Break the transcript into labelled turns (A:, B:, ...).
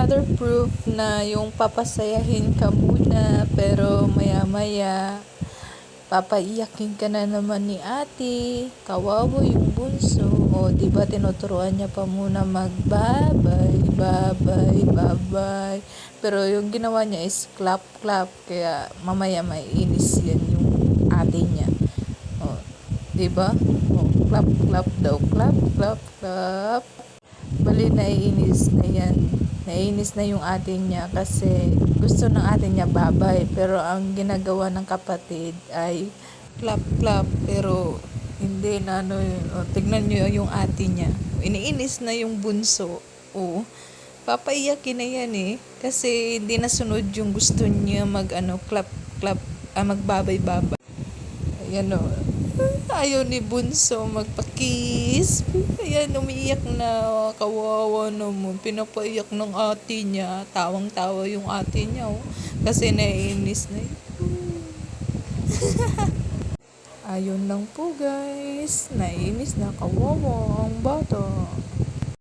A: another proof na yung papasayahin ka muna pero maya maya papaiyakin ka na naman ni ate kawawa yung bunso. O di ba tinuturuan niya pa muna mag babay babay. Babay pero yung ginawa niya is clap clap kaya mamaya may inis yan yung ate niya. O di ba? O clap clap daw clap clap clap. Bali naiinis na yan naiinis na yung ate niya kasi gusto ng ate niya babay. Pero ang ginagawa ng kapatid ay clap clap. Pero hindi na ano yun. O, tignan nyo yung ate niya. Iniinis na yung bunso. O papaiyakin na yan eh. Kasi hindi nasunod yung gusto niya mag ano clap clap ah, magbabay babay ayan o ayaw ni Bunso magpakis. Ayan, umiiyak na. Kawawa naman. Pinapaiyak ng ate niya. Tawang-tawa yung ate niya. Oh. Kasi naiinis na yun. Ayun lang po guys. Naiinis na kawawa ang bata.